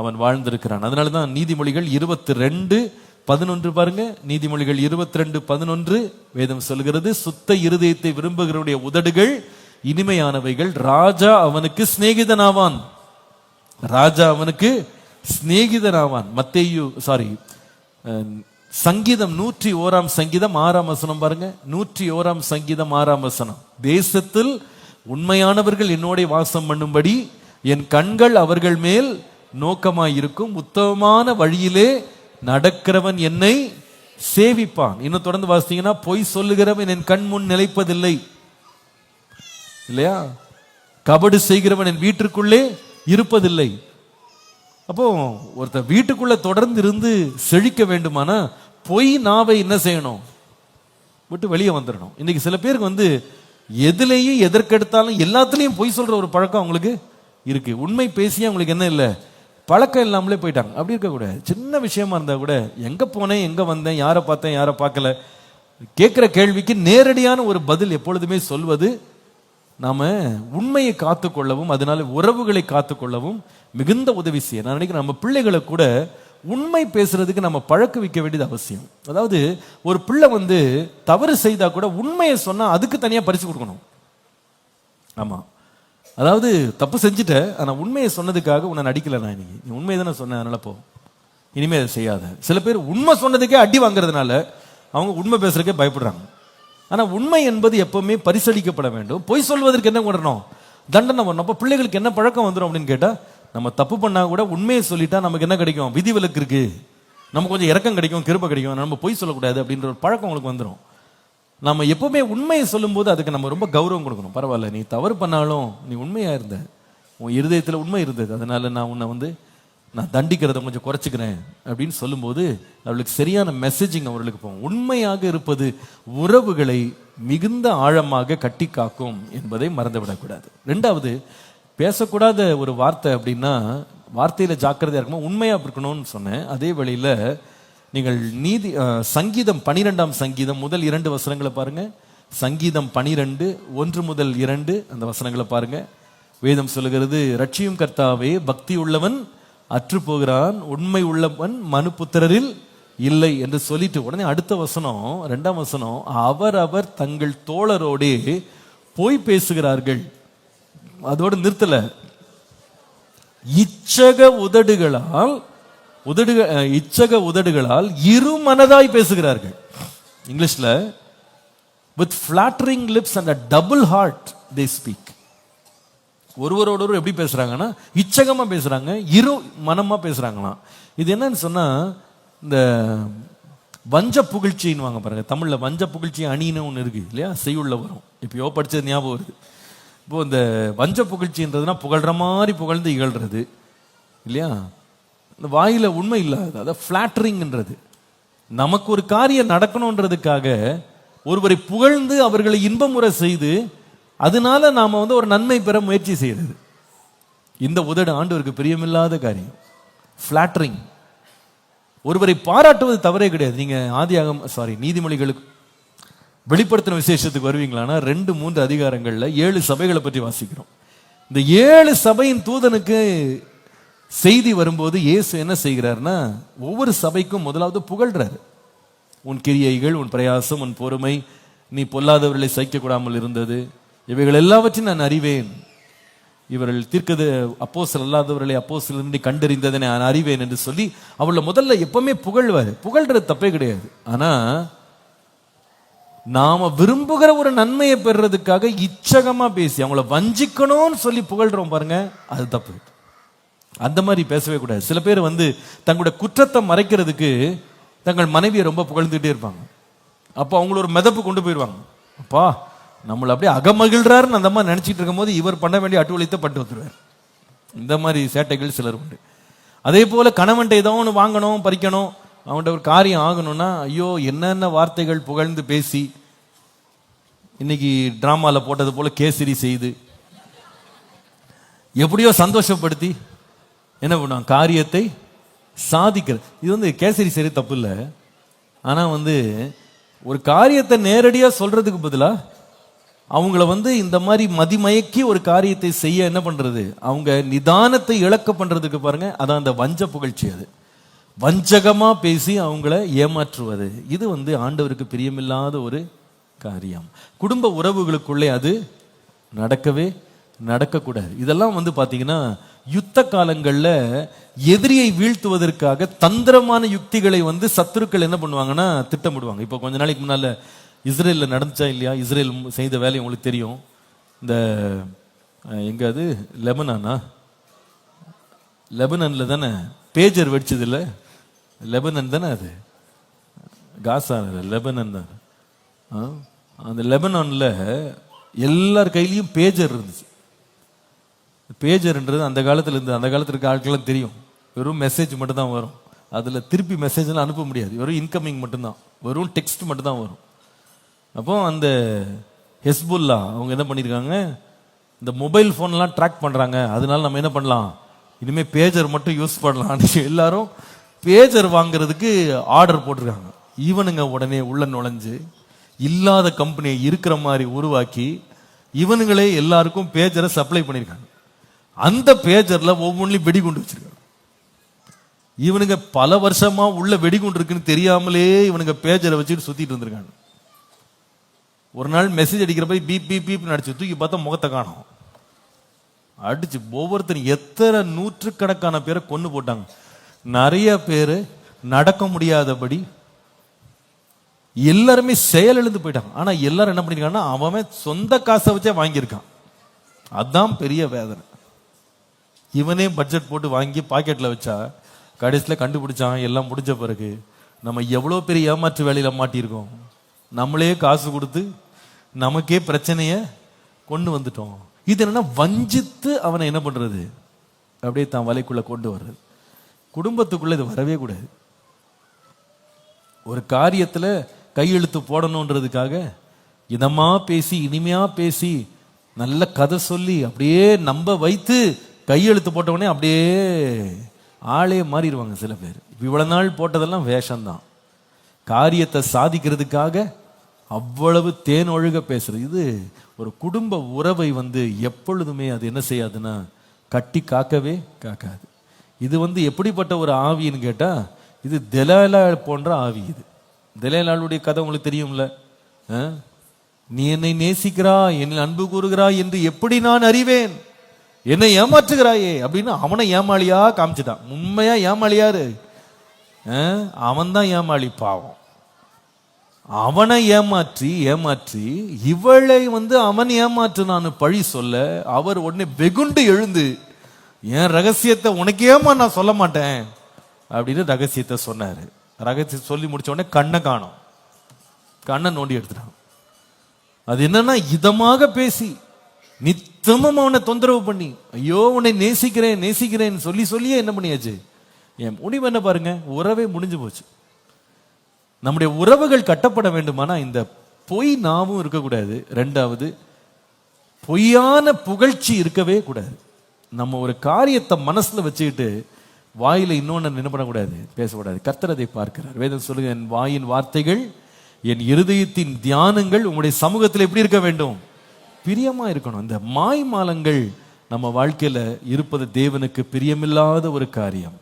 அவன் வாழ்ந்திருக்கிறான். அதனால தான் நீதிமொழிகள் இருபத்தி ரெண்டு பதினொன்று பாருங்க. நீதிமொழிகள் இருபத்தி ரெண்டு பதினொன்று வேதம் சொல்கிறது சுத்த இருதயத்தை விரும்புகிறவருடைய உதடுகள் இனிமையானவைகள். ராஜா அவனுக்கு சிநேகிதனாவான். ராஜா அவனுக்கு சிநேகிதனாவான். மத்தேயு சாரி சங்கீதம் நூற்றி ஓராம் சங்கீதம் ஆறாம் வசனம் பாருங்க. நூற்றி ஓராம் சங்கீதம் ஆறாம் வசனம். தேசத்தில் உண்மையானவர்கள் என்னோட வாசம் பண்ணும்படி என் கண்கள் அவர்கள் மேல் நோக்கமாயிருக்கும். உத்தமமான வழியிலே நடக்கிறவன் என்னை சேவிப்பான். இன்னும் தொடர்ந்து வாசித்தீங்கன்னா பொய் சொல்லுகிறவன் என் கண் முன் நிலைப்பதில்லை. இல்லையா? கபடு செய்கிறவன் என் வீட்டிற்குள்ளே இருப்பதில்லை. அப்போ ஒருத்தர் வீட்டுக்குள்ள தொடர்ந்து இருந்து செழிக்க வேண்டுமானா பொய் நாவை என்ன செய்யணும்? விட்டு வெளியே வந்துடணும் இன்னைக்கு சில பேருக்கு வந்து எதுலேயும் எதற்கெடுத்தாலும் எல்லாத்துலேயும் பொய் சொல்ற ஒரு பழக்கம் அவங்களுக்கு இருக்கு. உண்மை பேசியே அவங்களுக்கு என்ன இல்லை? பழக்கம் இல்லாமலே போயிட்டாங்க. அப்படி இருக்கக்கூடாது. சின்ன விஷயமா இருந்தால் கூட எங்கே போனேன் எங்கே வந்தேன் யாரை பார்த்தேன் யாரை பார்க்கல கேட்குற கேள்விக்கு நேரடியான ஒரு பதில் எப்பொழுதுமே சொல்வது நாம் உண்மையை காத்துக்கொள்ளவும் அதனால உறவுகளை காத்துக்கொள்ளவும் மிகுந்த உதவி செய்ய நான் நினைக்கிறேன் நம்ம பிள்ளைகளை கூட உண்மை பேசுறதுக்கு நம்ம பழக்க வைக்க வேண்டியது அவசியம். அதாவது ஒரு பிள்ளை வந்து தவறு செய்தால் கூட உண்மையை சொன்னால் அதுக்கு தனியாக பரிசு கொடுக்கணும். ஆமாம் அதாவது தப்பு செஞ்சுட்ட ஆனால் உண்மையை சொன்னதுக்காக உன்னை நடிக்கல நான் இன்னைக்கு. நீ உண்மையை தானே சொன்ன அதனால போ. இனிமேல் அதை செய்யாத. சில பேர் உண்மை சொன்னதுக்கே அடி வாங்குறதுனால அவங்க உண்மை பேசுறதுக்கே பயப்படுறாங்க. ஆனால் உண்மை என்பது எப்பவுமே பரிசளிக்கப்பட வேண்டும். பொய் சொல்வதற்கு என்ன பண்ணணும் தண்டனை வரணும் அப்போ பிள்ளைகளுக்கு என்ன பழக்கம் வந்துடும் அப்படின்னு கேட்டால் நம்ம தப்பு பண்ணால் கூட உண்மையை சொல்லிட்டா நமக்கு என்ன கிடைக்கும்? விதிவிலக்கு இருக்கு. நமக்கு கொஞ்சம் இறக்கம் கிடைக்கும் கிருப்பை கிடைக்கும். நம்ம பொய் சொல்லக்கூடாது அப்படின்ற ஒரு பழக்கம் உங்களுக்கு வந்துடும் நம்ம எப்பவுமே உண்மையை சொல்லும்போது அதுக்கு நம்ம ரொம்ப கௌரவம் கொடுக்கணும். பரவாயில்ல நீ தவறு பண்ணாலும் நீ உண்மையாக இருந்த. உன் இருதயத்தில் உண்மை இருந்தது. அதனால நான் உன்னை வந்து நான் தண்டிக்கிறத கொஞ்சம் குறைச்சிக்கிறேன் அப்படின்னு சொல்லும்போது அவளுக்கு சரியான மெசேஜிங் அவர்களுக்கு போகும். உண்மையாக இருப்பது உறவுகளை மிகுந்த ஆழமாக கட்டி காக்கும் என்பதை மறந்துவிடக்கூடாது. ரெண்டாவது பேசக்கூடாத ஒரு வார்த்தை அப்படின்னா வார்த்தையில் ஜாக்கிரதையாக இருக்கணும் உண்மையாக இருக்கணும்னு சொன்னேன். அதே வழியில் நீங்கள் நீதி சங்கீதம் பனிரெண்டாம் சங்கீதம் முதல் இரண்டு வசனங்களை பாருங்க. சங்கீதம் பனிரெண்டு ஒன்று முதல் இரண்டு அந்த வசனங்களை பாருங்க. வேதம் சொல்லுகிறது ரட்சியும் கர்த்தாவே பக்தி உள்ளவன் அற்று போகிறான். உண்மை உள்ளவன் மனு புத்திரரில் இல்லை என்று சொல்லிட்டு உடனே அடுத்த வசனம் ரெண்டாம் வசனம் அவர் அவர் தங்கள் தோழரோடே போய் பேசுகிறார்கள். அதோடு நிறுத்தல. இச்சக உதடுகளால் உதடுகள் இச்சக உதடுகளால் இருமனதாய் பேசுகிறார்கள். இங்கிலீஷில் with flattering lips and a double heart they speak ஒருவரோடொரு எப்படி பேசுகிறாங்கன்னா இச்சகமாக பேசுகிறாங்க இரு மனமாக பேசுகிறாங்களாம் இது என்னன்னு சொன்னால் இந்த வஞ்ச புகழ்ச்சின்னு வாங்க பாருங்க தமிழில் வஞ்ச புகழ்ச்சி அணின்னு ஒன்று இருக்குது இல்லையா? செய்யுள்ள வரும். இப்போயோ படிச்சது ஞாபகம் வருது. இப்போ இந்த வஞ்ச புகழ்ச்சின்றதுனா புகழ்கிற மாதிரி புகழ்ந்து இகழ்கிறது இல்லையா? இந்த வாயில் உண்மை இல்லாத அதாவது ஃப்ளாட்டரிங்ன்றது நமக்கு ஒரு காரியம் நடக்கணுன்றதுக்காக ஒருவரை புகழ்ந்து அவர்களை இன்பமுறை செய்து அதனால நாம் வந்து ஒரு நன்மை பெற முயற்சி செய்கிறது இந்த உதடு ஆண்டவருக்கு பிரியமில்லாத காரியம். ஃப்ளாட்டரிங் ஒருவரை பாராட்டுவது தவறே கிடையாது. நீங்கள் ஆதியாகம் சாரி நீதிமொழிகளுக்கு வெளிப்படுத்தின விசேஷத்துக்கு வருவீங்களானா ரெண்டு மூன்று அதிகாரங்களில் ஏழு சபைகளை பற்றி வாசிக்கிறோம். இந்த ஏழு சபையின் தூதனுக்கு செய்தி வரும்போது இயேசு என்ன செய்கிறார்னா ஒவ்வொரு சபைக்கும் முதலாவது புகழ்றாரு. உன் கிரியைகள் உன் பிரயாசம் உன் பொறுமை நீ பொல்லாதவர்களை சகிக்கக்கூடாமல் இருந்தது. இவைகள் எல்லாவற்றையும் நான் அறிவேன். இவர்கள் தீர்க்கது அப்போஸ்தலர் அல்லாதவர்களை அப்போஸ்தலர் கண்டறிந்ததை நான் அறிவேன் என்று சொல்லி அவள முதல்ல எப்பவுமே புகழ்வார். புகழ்றது தப்பே கிடையாது. ஆனா நாம விரும்புகிற ஒரு நன்மையை பெறுறதுக்காக இச்சகமா பேசி அவங்கள வஞ்சிக்கணும்னு சொல்லி புகழ்றோம் பாருங்க அது தப்பு. அந்த மாதிரி பேசவே கூடாது. சில பேர் வந்து தங்களுடைய குற்றத்தை மறைக்கிறதுக்கு தங்கள் மனைவியை ரொம்ப புகழ்ந்துகிட்டே இருப்பாங்க. அப்போ அவங்கள ஒரு மிதப்பு கொண்டு போயிடுவாங்க. அப்பா நம்மளை அப்படியே அகமகிழ்றாருன்னு அந்த மாதிரி நினச்சிட்டு இருக்கும்போது இவர் பண்ண வேண்டிய அட்டுவழித்தை பட்டு வந்துடுவார் இந்த மாதிரி சேட்டைகள் சிலர் உண்டு. அதே போல் கணவன்ட்ட ஏதோ ஒன்று வாங்கணும் பறிக்கணும் அவன்கிட்ட ஒரு காரியம் ஆகணும்னா ஐயோ என்னென்ன வார்த்தைகள் புகழ்ந்து பேசி இன்னைக்கு ட்ராமாவில் போட்டது போல் கேசரி செய்து எப்படியோ சந்தோஷப்படுத்தி என்ன பண்ணுவான் காரியத்தை சாதிக்கிற இது வந்து கேசரி சரி தப்பு இல்லை ஆனால் வந்து ஒரு காரியத்தை நேரடியாக சொல்கிறதுக்கு பதிலாக அவங்கள வந்து இந்த மாதிரி மதிமயக்கி ஒரு காரியத்தை செய்ய என்ன பண்ணுறது அவங்க நிதானத்தை இழக்க பண்ணுறதுக்கு பாருங்கள் அதான் அந்த வஞ்ச புகழ்ச்சி அது. வஞ்சகமாக பேசி அவங்கள ஏமாற்றுவது. இது வந்து ஆண்டவருக்கு பிரியமில்லாத ஒரு காரியம். குடும்ப உறவுகளுக்குள்ளே அது நடக்கவே நடக்கக்கூடாது. இதெல்லாம் வந்து பார்த்தீங்கன்னா யுத்த காலங்களில் எதிரியை வீழ்த்துவதற்காக தந்திரமான யுக்திகளை வந்து சத்துருக்கள் என்ன பண்ணுவாங்கன்னா திட்டமிடுவாங்க. இப்போ கொஞ்ச நாளைக்கு முன்னால் இஸ்ரேலில் நடந்துச்சா இல்லையா? இஸ்ரேல் செய்த வேலை உங்களுக்கு தெரியும். இந்த எங்கே அது? லெபனானா? லெபனனில் தானே பேஜர் வெடிச்சது இல்லை லெபனன் தானே அது? காசா லெபனன் தான். ஆ? அந்த லெபனானில் எல்லார் கையிலையும் பேஜர் இருந்துச்சு. பேஜர்ன்றது அந்த காலத்தில் இருந்து அந்த காலத்தில் இருக்க ஆட்கள்லாம் தெரியும். வெறும் மெசேஜ் மட்டும்தான் வரும். அதில் திருப்பி மெசேஜ்லாம் அனுப்ப முடியாது. வெறும் இன்கமிங் மட்டும்தான். வெறும் டெக்ஸ்ட் மட்டும்தான் வரும். அப்போ அந்த ஹெஸ்புல்லா அவங்க என்ன பண்ணியிருக்காங்க இந்த மொபைல் ஃபோன்லாம் ட்ராக் பண்ணுறாங்க அதனால நம்ம என்ன பண்ணலாம்? இனிமேல் பேஜர் மட்டும் யூஸ் பண்ணலாம்னு எல்லாரும் பேஜர் வாங்குறதுக்கு ஆர்டர் போட்டிருக்காங்க. இவனுங்க உடனே உள்ள நுழைஞ்சு இல்லாத கம்பெனியை இருக்கிற மாதிரி உருவாக்கி இவனுங்களே எல்லாருக்கும் பேஜரை சப்ளை பண்ணியிருக்காங்க அந்த பேஜரில் ஒவ்வொன்றிலும் வெடிகுண்டு வச்சிருக்காங்க. இவனுங்க பல வருஷமா உள்ள வெடிகுண்டு இருக்குன்னு தெரியாமலே இவனுங்க பேஜரை வச்சுட்டு சுத்திட்டு இருந்திருக்காங்க. ஒரு நாள் மெசேஜ் அடிக்கிற போய் பீப் பீப் பீப் அடிச்சு தூக்கி பார்த்தா முகத்தை காணும். அடிச்சு ஒவ்வொருத்தரும் எத்தனை நூற்றுக்கணக்கான பேரை கொண்டு போட்டாங்க. நிறைய பேர் நடக்க முடியாதபடி எல்லாருமே செயல் எழுந்து போயிட்டாங்க. ஆனா எல்லாரும் என்ன பண்ணிருக்காங்கன்னா அவன் சொந்த காசை வச்சே வாங்கியிருக்கான். அதான் பெரிய வேதனை. இவனே பட்ஜெட் போட்டு வாங்கி பாக்கெட்டில் வச்சா கடைசியில் கண்டுபிடிச்சான் எல்லாம் முடிஞ்ச பிறகு நம்ம எவ்வளோ பெரிய ஏமாற்று வேலையில் மாட்டியிருக்கோம். நம்மளே காசு கொடுத்து நமக்கே பிரச்சனையை கொண்டு வந்துட்டோம். இது என்னென்னா வஞ்சித்து அவனை என்ன பண்ணுறது அப்படியே தான் வலைக்குள்ளே கொண்டு வர்றது. குடும்பத்துக்குள்ளே இது வரவே கூடாது. ஒரு காரியத்தில் கையெழுத்து போடணுன்றதுக்காக இதமாக பேசி இனிமையாக பேசி நல்ல கதை சொல்லி அப்படியே நம்ப வைத்து கையெழுத்து போட்டவுடனே அப்படியே ஆளே மாறிடுவாங்க சில பேர். இவ்வளோ நாள் போட்டதெல்லாம் வேஷம்தான். காரியத்தை சாதிக்கிறதுக்காக அவ்வளவு தேன் ஒழுக பேசுறது. இது ஒரு குடும்ப உறவை வந்து எப்பொழுதுமே அது என்ன செய்யாதுன்னா கட்டி காக்கவே காக்காது. இது வந்து எப்படிப்பட்ட ஒரு ஆவின்னு கேட்டால் இது தெலாலா போன்ற ஆவி இது. தெலாலாளுடைய கதை உங்களுக்கு தெரியும்ல? ஆ? நீ என்னை நேசிக்கிறா என்னை அன்பு கூறுகிறாய் என்று எப்படி நான் அறிவேன்? என்னை ஏமாற்றுகிறாயே அப்படின்னு அவனை ஏமாளியா காமிச்சிட்டான் உண்மையா ஏமாளியாரு அவன் தான் ஏமாளி பாவம். அவனை ஏமாற்றி ஏமாற்றி இவளை வந்து அவன் ஏமாற்றினான்னு பழி சொல்ல அவர் உடனே வெகுண்டு எழுந்து என் ரகசியத்தை உனக்கு நான் சொல்ல மாட்டேன் அப்படின்னு ரகசியத்தை சொன்னார். ரகசியம் சொல்லி முடிச்ச உடனே கண்ணை காணும். கண்ணை நோண்டி எடுத்துட்டான். அது என்னன்னா இதமாக பேசி நித்தமும் அவனை தொந்தரவு பண்ணி ஐயோ உன்னை நேசிக்கிறேன் நேசிக்கிறேன் சொல்லி சொல்லியே என்ன பண்ணியாச்சு? என் முடிவு என்ன பாருங்க? உறவே முடிஞ்சு போச்சு. நம்முடைய உறவுகள் கட்டப்பட வேண்டுமானா இந்த பொய் நாவும் இருக்கக்கூடாது. ரெண்டாவது பொய்யான புகழ்ச்சி இருக்கவே கூடாது. நம்ம ஒரு காரியத்தை மனசுல வச்சுக்கிட்டு வாயில இன்னொன்று என்ன பண்ணக்கூடாது? பேசக்கூடாது. கர்த்தரதை பார்க்கிறார். வேதம் சொல்லுங்க என் வாயின் வார்த்தைகள் என் இருதயத்தின் தியானங்கள் உங்களுடைய சமூகத்தில் எப்படி இருக்க வேண்டும்? பிரியமாக இருக்கணும். இந்த மாய் மாலங்கள் நம்ம வாழ்க்கையில் இருப்பது தேவனுக்கு பிரியமில்லாத ஒரு காரியம்.